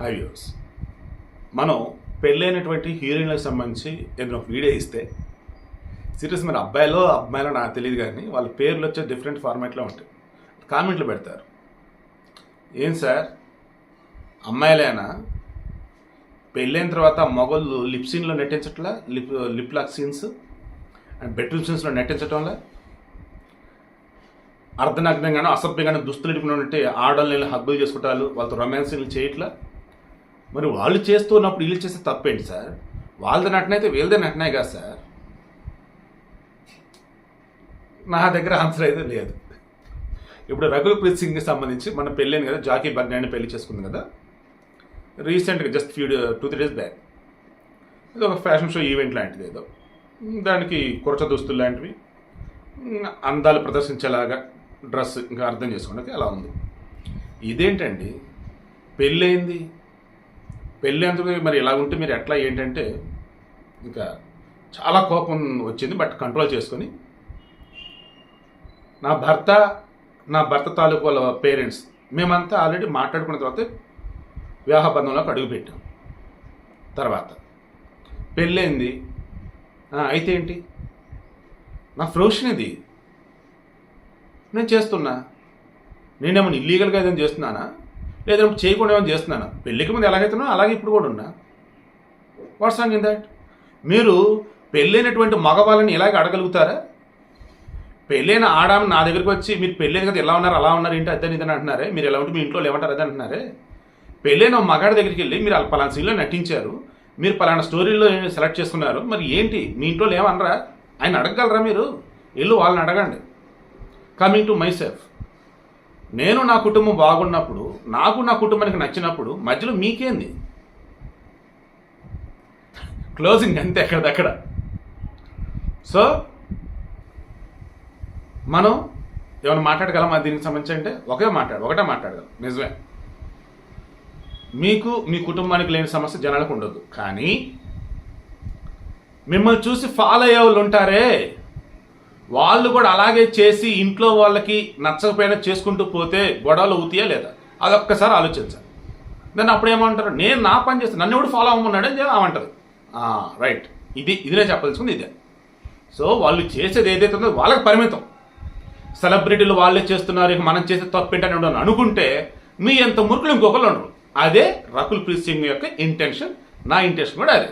High viewers మనం పెళ్ళైనటువంటి హీరోయిన్లకు సంబంధించి ఏదైనా ఒక వీడియో ఇస్తే సీరియస్ మరి అబ్బాయిలో అమ్మాయిలో నాకు తెలియదు కానీ వాళ్ళ పేర్లు వచ్చే డిఫరెంట్ ఫార్మాట్లో ఉంటాయి. కామెంట్లు పెడతారు. ఏం సార్? అమ్మాయిలైనా? పెళ్ళైన తర్వాత మొగలు లిప్ సీన్లో నటించట్లా lip lip lock scenes and bedroom సీన్స్లో నటించటంలా అర్ధనగ్నంగానో అసభ్యంగానో దుస్తులు ఇట్టుకున్నట్టే ఆడవాళ్ళని హగ్గులు చేసుకుంటారు వాళ్ళతో రొమాన్స్లు చేయట్లా? మరి వాళ్ళు చేస్తున్నప్పుడు వీళ్ళు చేస్తే తప్పేంటి సార్? వాళ్ళది నటన అయితే వీళ్ళదే నటనే కదా సార్? నా దగ్గర ఆన్సర్ అయితే లేదు. ఇప్పుడు రఘుల్ ప్రీత్ సింగ్కి సంబంధించి మన పెళ్ళైంది కదా జాకీ బగ్నాన్ని పెళ్ళి చేసుకుంది కదా. రీసెంట్గా just few two three days back ఇది ఒక ఫ్యాషన్ షో ఈవెంట్ లాంటిది ఏదో. దానికి కురచ దుస్తులు లాంటివి. అందాలు ప్రదర్శించేలాగా డ్రెస్ ఇంకా అర్థం చేసుకోవడానికి అలా ఉంది. ఇదేంటండి? పెళ్ళైంది. పెళ్ళి అంతా మరి ఇలా ఉంటే మీరు ఎట్లా ఏంటంటే ఇంకా చాలా కోపం వచ్చింది బట్ కంట్రోల్ చేసుకొని. నా భర్త నా భర్త తాలూకు వాళ్ళ పేరెంట్స్ మేమంతా ఆల్రెడీ మాట్లాడుకున్న తర్వాత వివాహ బంధంలోకి అడుగుపెట్టాం తర్వాత పెళ్ళైంది. అయితే ఏంటి? నా ప్రొఫెషన్ ఇది. నేను చేస్తున్నా. నేనేమన్నా ఇల్లీగల్గా ఏదైనా చేస్తున్నానా? లేదా చేయకుండా ఏమైనా చేస్తున్నాను? పెళ్ళికి ముందు ఎలాగైతున్నా అలాగే ఇప్పుడు కూడా ఉన్నా. వాట్స్ రాంగ్ ఇన్ దాట్ మీరు పెళ్ళైనటువంటి మగవాళ్ళని ఇలాగ అడగలుగుతారా? పెళ్ళైన ఆడామ నా దగ్గరికి వచ్చి మీరు పెళ్ళైన కదా ఎలా ఉన్నారు? అలా ఉన్నారు? ఏంటి అదే ఇదని అంటున్నారే? మీరు ఎలా ఉంటే మీ ఇంట్లో ఏమంటారు అదే అంటున్నారే? పెళ్ళైన మగాడి దగ్గరికి వెళ్ళి మీరు పలానా సీన్లో నటించారు. మీరు పలానా స్టోరీలో సెలెక్ట్ చేసుకున్నారు మరి ఏంటి? మీ ఇంట్లో ఏమనరా ఆయన అడగగలరా మీరు? వెళ్ళు వాళ్ళని అడగండి. కమింగ్ టు మై సెల్ఫ్ నేను నా కుటుంబం బాగున్నప్పుడు నాకు నా కుటుంబానికి నచ్చినప్పుడు మధ్యలో మీకేంది? క్లోజింగ్ అంతే ఎక్కడదక్కడ సో మనం ఏమైనా మాట్లాడగలమా దీనికి సంబంధించి అంటే? ఒకే మాట్లాడు ఒకటే మాట్లాడగలం. నిజమే. మీకు మీ కుటుంబానికి లేని సమస్య జనాలకు ఉండదు కానీ మిమ్మల్ని చూసి ఫాలో అయ్యే వాళ్ళు ఉంటారే. వాళ్ళు కూడా అలాగే చేసి ఇంట్లో వాళ్ళకి నచ్చకపోయినా చేసుకుంటూ పోతే గొడవలు అవుతాయా లేదా? అదొక్కసారి ఆలోచించాలి దాన్ని అప్పుడు ఏమంటారు? నేను నా పని చేస్తాను నన్ను ఎవడు ఫాలో అవ్వమన్నాడని అని అమంటారు రైట్ ఇది ఇది నేను చెప్పదలుచుకుంది ఇదే. సో వాళ్ళు చేసేది ఏదైతే ఉందో వాళ్ళకి పరిమితం. సెలబ్రిటీలు వాళ్ళే చేస్తున్నారు ఇక మనం చేసే తప్పేంటని అనుకుంటే మీ ఎంత మురుకులు ఇంకొకరు ఉండరు. అదే రకుల్ ప్రీత్ సింగ్ యొక్క ఇంటెన్షన్ నా ఇంటెన్షన్ కూడా అదే.